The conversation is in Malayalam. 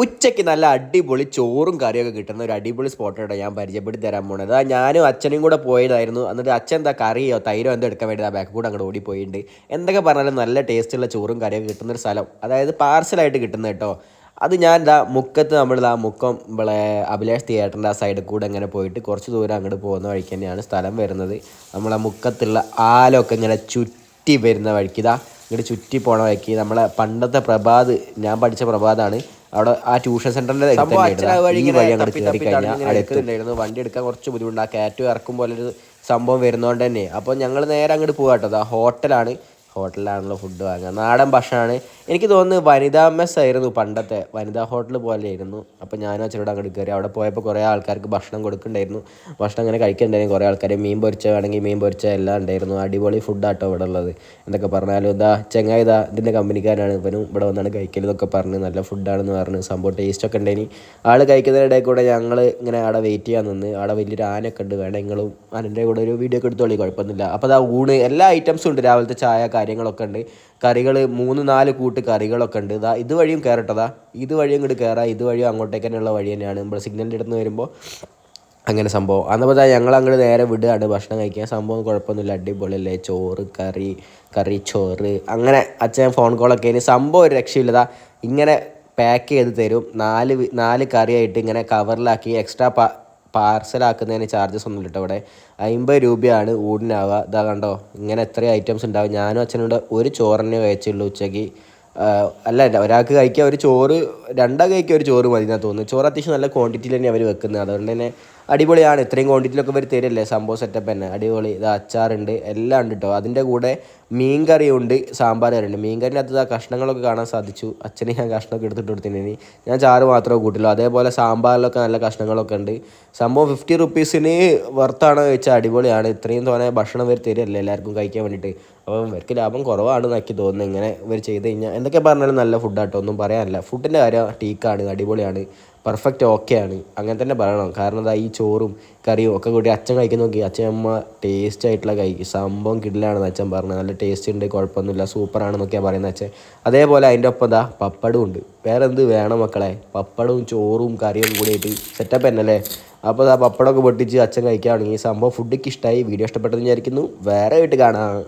ഉച്ചയ്ക്ക് നല്ല അടിപൊളി ചോറും കറിയൊക്കെ കിട്ടുന്ന ഒരു അടിപൊളി സ്പോട്ടാണ് ഞാൻ പരിചയപ്പെടുത്തി തരാൻ പോണത്. അതാ ഞാനും അച്ഛനും കൂടെ പോയതായിരുന്നു. എന്നിട്ട് അച്ഛൻ എന്താ കറിയോ തൈരോ എന്തോ എടുക്കാൻ വേണ്ടി ആ ബാക്ക് കൂടെ അങ്ങോട്ട് ഓടിപ്പോയിട്ടുണ്ട് എന്തൊക്കെ പറഞ്ഞാലും നല്ല ടേസ്റ്റുള്ള ചോറും കറിയൊക്കെ കിട്ടുന്ന ഒരു സ്ഥലം. അതായത് പാർസലായിട്ട് കിട്ടുന്നത് കേട്ടോ. അത് ഞാൻ ഇതാ മുക്കത്ത് നമ്മൾ ആ മുക്കം നമ്മളെ അഭിലാഷ് തിയേറ്ററിന്റെ ആ സൈഡിൽ കൂടെ ഇങ്ങനെ പോയിട്ട് കുറച്ച് ദൂരം അങ്ങോട്ട് പോകുന്ന വഴിക്ക് തന്നെയാണ് സ്ഥലം വരുന്നത്. നമ്മളെ മുക്കത്തുള്ള ആലൊക്കെ ഇങ്ങനെ ചുറ്റി വരുന്ന വഴിക്ക് ഇതാ ഇങ്ങോട്ട് ചുറ്റി പോണ വഴിക്ക് നമ്മളെ പണ്ടത്തെ പ്രഭാത് ഞാൻ പഠിച്ച പ്രഭാതാണ് അവിടെ ആ ട്യൂഷൻ സെന്ററിന്റെ ഈ വഴി അങ്ങോട്ട് കയറി കഴിഞ്ഞാൽ അടുത്തുണ്ടായിരുന്നു വണ്ടി എടുക്കാൻ കുറച്ച് ബുദ്ധിമുട്ടുണ്ട് ആ കാറ്റ് ഇറക്കും പോലെ ഒരു സംഭവം വരുന്നതുകൊണ്ട് തന്നെ. അപ്പോൾ ഞങ്ങൾ നേരെ അങ്ങോട്ട് പോകാട്ടോ അതാ ഹോട്ടലാണ്. ഹോട്ടലിലാണല്ലോ ഫുഡ് വാങ്ങുക. നാടൻ ഭക്ഷണമാണ്. എനിക്ക് തോന്നുന്നു വനിതാ മെസ് ആയിരുന്നു പണ്ടത്തെ. വനിതാ ഹോട്ടൽ പോലെയായിരുന്നു. അപ്പോൾ ഞാനും അച്ഛനോട് അങ്ങോട്ട് കയറി അവിടെ പോയപ്പോൾ കുറേ ആൾക്കാർക്ക് ഭക്ഷണം കൊടുക്കുന്നുണ്ടായിരുന്നു. ഭക്ഷണം അങ്ങനെ കഴിക്കുന്നുണ്ടായിരുന്നു കുറേ ആൾക്കാർ മീൻ പൊരിച്ച വേണമെങ്കിൽ മീൻ പൊരിച്ച എല്ലാം ഉണ്ടായിരുന്നു. അടിപൊളി ഫുഡാട്ടോ ഇവിടെ ഉള്ളത്. എന്തൊക്കെ പറഞ്ഞാലും ഇതാ ചെങ്ങായി ഇതാ ഇതിന്റെ കമ്പനിക്കാരാണ് ഇവനും ഇവിടെ വന്നാണ് കഴിക്കലെന്നൊക്കെ പറഞ്ഞ് നല്ല ഫുഡാണെന്ന് പറഞ്ഞ് സംഭവം ടേസ്റ്റൊക്കെ ഉണ്ടായിനി ആൾ കഴിക്കുന്നതിനിടയിൽ കൂടെ ഞങ്ങൾ ഇങ്ങനെ അവിടെ വെയിറ്റ് ചെയ്യാൻ നിന്ന്. അവിടെ വലിയൊരു ആനൊക്കെ ഉണ്ട്. വേണം നിങ്ങളും ആനന്റെ കൂടെ ഒരു വീഡിയോ ഒക്കെ എടുത്തോളി. കുഴപ്പമൊന്നുമില്ല. അപ്പോൾ അതാ ഊണ് എല്ലാ ഐറ്റംസും ഉണ്ട്. രാവിലത്തെ ചായ കാര്യങ്ങളൊക്കെ ഉണ്ട്. കറികൾ മൂന്ന് നാല് കൂട്ട് കറികളൊക്കെ ഉണ്ട്. ഇതാ ഇതുവഴിയും കയറട്ടതാ ഇതുവഴിയും ഇങ്ങോട്ട് കയറാം ഇതുവഴിയും അങ്ങോട്ടേക്ക് തന്നെയുള്ള വഴി തന്നെയാണ്. നമ്മൾ സിഗ്നലിന്റെ അടുത്ത് വരുമ്പോൾ അങ്ങനെ സംഭവം. അന്നപ്പോൾ ഞങ്ങൾ അങ്ങോട്ട് നേരെ വിടുകയാണ് ഭക്ഷണം കഴിക്കാൻ. സംഭവം കുഴപ്പമൊന്നുമില്ല. അടിപൊളിയല്ലേ? ചോറ് കറി കറി ചോറ്. അങ്ങനെ അച്ഛൻ ഫോൺ കോളൊക്കെ ഇനി സംഭവം ഒരു രക്ഷയില്ലതാ ഇങ്ങനെ പാക്ക് ചെയ്ത് തരും. നാല് നാല് കറിയായിട്ട് ഇങ്ങനെ കവറിലാക്കി എക്സ്ട്രാ പാർസലാക്കുന്നതിന് ചാർജസ് ഒന്നും ഇല്ല ഇവിടെ. അമ്പത് രൂപയാണ് ഊടിനാവുക. ഇതാ കണ്ടോ? ഇങ്ങനെ എത്ര ഐറ്റംസ് ഉണ്ടാവും. ഞാനും അച്ഛനോട് ഒരു ചോറിനെ കഴിച്ചുള്ളൂ ഉച്ചയ്ക്ക്. അല്ല ഒരാൾക്ക് കഴിക്കാൻ ഒരു ചോറ് രണ്ടാൾ കഴിക്കാൻ ഒരു ചോറ് മതി എന്നാണ് തോന്നുന്നത് ചോറ് അത്യാവശ്യം നല്ല ക്വാണ്ടിറ്റിയിൽ തന്നെ അവർ വെക്കുന്നത്. അതുകൊണ്ട് തന്നെ അടിപൊളിയാണ്. ഇത്രയും ക്വാണ്ടിറ്റിയിലൊക്കെ ഇവർ തരില്ലേ സംഭവം സെറ്റപ്പ് തന്നെ. അടിപൊളി. ഇത് അച്ചാറുണ്ട്. എല്ലാം ഉണ്ട് കേട്ടോ അതിന്റെ കൂടെ മീൻ കറിയുണ്ട് സാമ്പാർ കറിയുണ്ട്. മീൻ കറിനകത്ത് ആ കഷ്ണങ്ങളൊക്കെ കാണാൻ സാധിച്ചു. അച്ഛന് ഞാൻ കഷ്ണമൊക്കെ എടുത്തിട്ട് കൊടുത്തിനി ഞാൻ ചാറ് മാത്രമേ കൂട്ടുള്ളൂ. അതേപോലെ സാമ്പാറിലൊക്കെ നല്ല കഷ്ണങ്ങളൊക്കെ ഉണ്ട്. സംഭവം ഫിഫ്റ്റി റുപ്പീസിന് വർത്താണ് വെച്ചാൽ അടിപൊളിയാണ്. ഇത്രയും തോനെ ഭക്ഷണം ഇവർ തരില്ലേ എല്ലാവർക്കും കഴിക്കാൻ വേണ്ടിയിട്ട് അപ്പം ഇവർക്ക് ലാഭം കുറവാണെന്ന് എനിക്ക് തോന്നുന്നത് ഇങ്ങനെ ഇവർ ചെയ്ത് കഴിഞ്ഞാൽ എന്തൊക്കെ പറഞ്ഞാലും നല്ല ഫുഡാട്ടോ ഒന്നും പറയാനില്ല. ഫുഡിന്റെ കാര്യം ടീക്കാണ്. അടിപൊളിയാണ്. പെർഫെക്റ്റ് ഓക്കെയാണ് അങ്ങനെ തന്നെ പറയണം. കാരണം എന്താ ഈ ചോറും കറിയും ഒക്കെ കൂടി അച്ഛൻ കഴിക്കുന്ന നോക്കി അച്ഛൻ അമ്മ ടേസ്റ്റ് ആയിട്ടുള്ള കഴിക്കും സംഭവം കിടിലാണെന്ന് അച്ഛൻ പറഞ്ഞത്. നല്ല ടേസ്റ്റ് ഉണ്ട് കുഴപ്പമൊന്നുമില്ല സൂപ്പറാണെന്നൊക്കെയാണ് പറയുന്നത് അച്ഛൻ. അതേപോലെ അതിന്റെ ഒപ്പം എന്താ പപ്പടവും ഉണ്ട്. വേറെ എന്ത് വേണം മക്കളെ? പപ്പടവും ചോറും കറിയും കൂടി ആയിട്ട് സെറ്റപ്പ് തന്നെ അല്ലേ? അപ്പോൾ ആ പപ്പടമൊക്കെ പൊട്ടിച്ച് അച്ഛൻ കഴിക്കുകയാണെങ്കിൽ സംഭവം ഫുഡൊക്കെ ഇഷ്ടമായി വീഡിയോ ഇഷ്ടപ്പെട്ടെന്ന് വിചാരിക്കുന്നു. വേറെ ആയിട്ട് കാണാം.